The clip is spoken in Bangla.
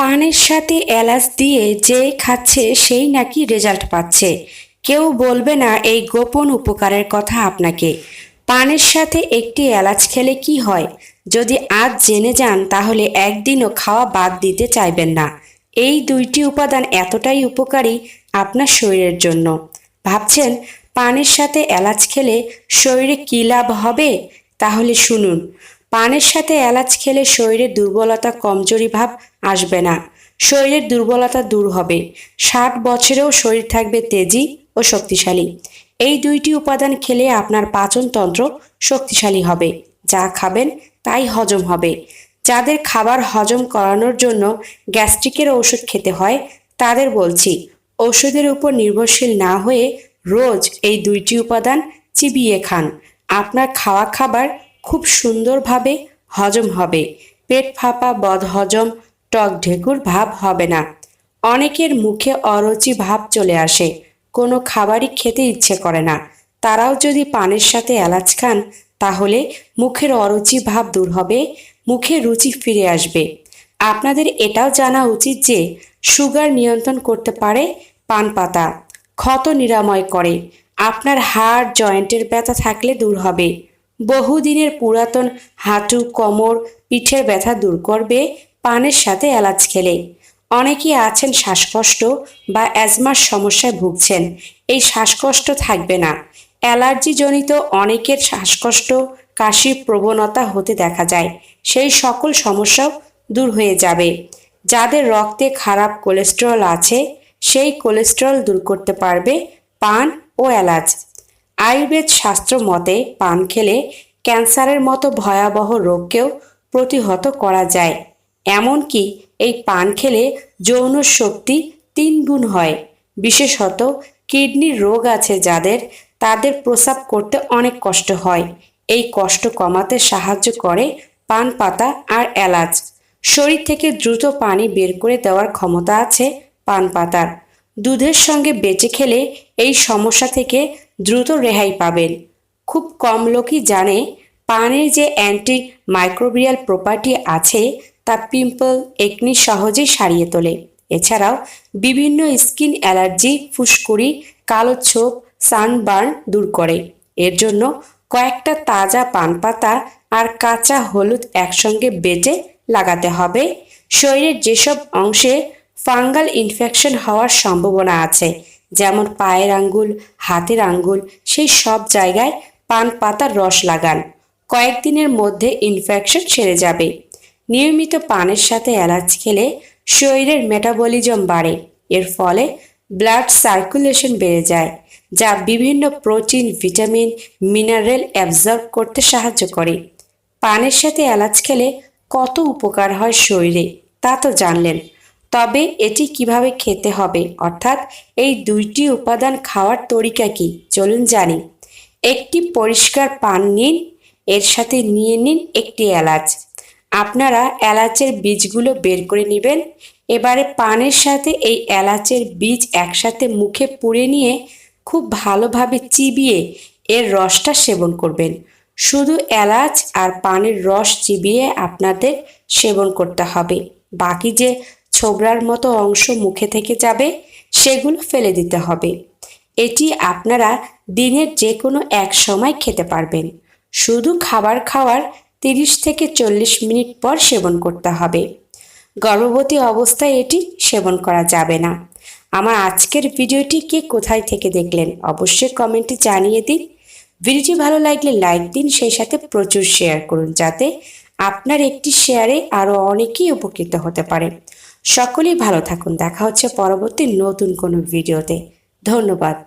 পানের সাথে এলাচ দিয়ে যে খাচ্ছে সেই নাকি রেজাল্ট পাচ্ছে। কেউ বলবে না এই গোপন উপকারের কথা আপনাকে। পানের সাথে একটি এলাচ খেলে কি হয়? যদি আজ জেনে যান, তাহলে একদিনও খাওয়া বাদ দিতে চাইবেন না। এই দুইটি উপাদান এতটাই উপকারী আপনার শরীরের জন্য। ভাবছেন, পানের সাথে এলাচ খেলে শরীরে কী লাভ হবে? তাহলে শুনুন। পানের সাথে এলাচ খেলে শরীরের দুর্বলতা, কমজোরি ভাব আসবে না। শরীরের দুর্বলতা দূর হবে। ষাট বছরেও শরীর থাকবে তেজি ও শক্তিশালী। এই দুইটি উপাদান খেলে আপনার পাচনতন্ত্র শক্তিশালী হবে। যা খাবেন তাই হজম হবে। যাদের খাবার হজম করানোর জন্য গ্যাস্ট্রিকের ওষুধ খেতে হয়, তাদের বলছি ওষুধের উপর নির্ভরশীল না হয়ে রোজ এই দুইটি উপাদান চিবিয়ে খান। আপনার খাওয়া খাবার খুব সুন্দরভাবে হজম হবে। পেট ফাঁপা বদহজম টক ঢেকুর ভাব হবে না। অনেকের মুখে অরুচি ভাব চলে আসে। কোনো খাবারই খেতে ইচ্ছে করে না। তারাও যদি পানের সাথে এলাচ খান, তাহলে মুখের অরুচি ভাব দূর হবে, মুখে রুচি ফিরে আসবে। আপনাদের এটাও জানা উচিত যে, সুগার নিয়ন্ত্রণ করতে পারে পান পাতা। ক্ষত নিরাময় করে। আপনার হাড়, জয়েন্টের ব্যথা থাকলে দূর হবে। বহুদিনের পুরাতন হাঁটু, কোমর, পিঠের ব্যথা দূর করবে পানের সাথে এলাচ খেলে। অনেকেই আছেন শ্বাসকষ্ট বা অ্যাজমার সমস্যায় ভুগছেন। এই শ্বাসকষ্ট থাকবে না। অ্যালার্জিজনিত অনেকের শ্বাসকষ্ট, কাশির প্রবণতা হতে দেখা যায়। সেই সকল সমস্যাও দূর হয়ে যাবে। যাদের রক্তে খারাপ কোলেস্টেরল আছে, সেই কোলেস্টেরল দূর করতে পারবে পান ও এলাচ। আয়ুর্বেদ শাস্ত্র মতে পান খেলে ক্যান্সারের মতো ভয়াবহ রোগকেও প্রতিহত করা যায়। এমনকি এই পান খেলে যৌন শক্তি তিন গুণ হয়। বিশেষত কিডনির রোগ আছে যাদের তাদের প্রসাব করতে অনেক কষ্ট হয়। এই কষ্ট কমাতে সাহায্য করে পান পাতা আর এলাচ। শরীর থেকে দ্রুত পানি বের করে দেওয়ার ক্ষমতা আছে পান পাতার। দুধের সঙ্গে বেঁচে খেলে এই সমস্যা থেকে দ্রুত রেহাই পাবেন। খুব কম লোকই জানে পানের যে অ্যান্টি মাইক্রোবিয়াল প্রপার্টি আছে, তা পিম্পল একনি সহজেই সারিয়ে তোলে। এছাড়াও বিভিন্ন স্কিন অ্যালার্জি ফুসকুড়ি, কালো ছোপ সানবার্ন দূর করে। এর জন্য কয়েকটা তাজা পান পাতা আর কাঁচা হলুদ একসঙ্গে বেটে লাগাতে হবে। শরীরের যেসব অংশে ফাঙ্গাল ইনফেকশন হওয়ার সম্ভাবনা আছে, যেমন পায়ের আঙ্গুল, হাতের আঙ্গুল, সেই সব জায়গায় পান পাতার রস লাগান। কয়েকদিনের মধ্যে ইনফেকশন সেরে যাবে। নিয়মিত পানের সাথে এলাচ খেলে শরীরের মেটাবলিজম বাড়ে, এর ফলে ব্লাড সার্কুলেশন বেড়ে যায়, যা বিভিন্ন প্রোটিন, ভিটামিন, মিনারেল অ্যাবজর্ব করতে সাহায্য করে। পানের সাথে এলাচ খেলে কত উপকার হয় শরীরে, তা তো জানলেন। তবে এটি কীভাবে খেতে হবে? অর্থাৎ এই দুইটি উপাদান খাওয়ার তরিকা কি? চলুন জানি। একটি পরিষ্কার পান নিন, এর সাথে নিয়ে নিন একটি এলাচ। আপনারা এলাচের বীজগুলো বের করে নেবেন। এবারে পানের সাথে এই এলাচের বীজ একসাথে মুখে পুড়ে নিয়ে খুব ভালোভাবে চিবিয়ে এর রসটা সেবন করবেন। শুধু এলাচ আর পানের রস চিবিয়ে আপনাদের সেবন করতে হবে। বাকি যে ছোবড়ার মতো অংশ মুখে থেকে যাবে, সেগুলো ফেলে দিতে হবে। এটি আপনারা দিনের যে কোনো এক সময় খেতে পারবেন। শুধু খাবার খাওয়ার তিরিশ থেকে চল্লিশ মিনিট পর সেবন করতে হবে। গর্ভবতী অবস্থায় এটি সেবন করা যাবে না। আমার আজকের ভিডিওটি কে কোথায় থেকে দেখলেন অবশ্যই কমেন্টে জানিয়ে দিন। ভিডিওটি ভালো লাগলে লাইক দিন, সেই সাথে প্রচুর শেয়ার করুন, যাতে আপনার একটি শেয়ারে আরও অনেকেই উপকৃত হতে পারে। সকলেই ভালো থাকুন। দেখা হচ্ছে পরবর্তী নতুন কোনো ভিডিওতে। ধন্যবাদ।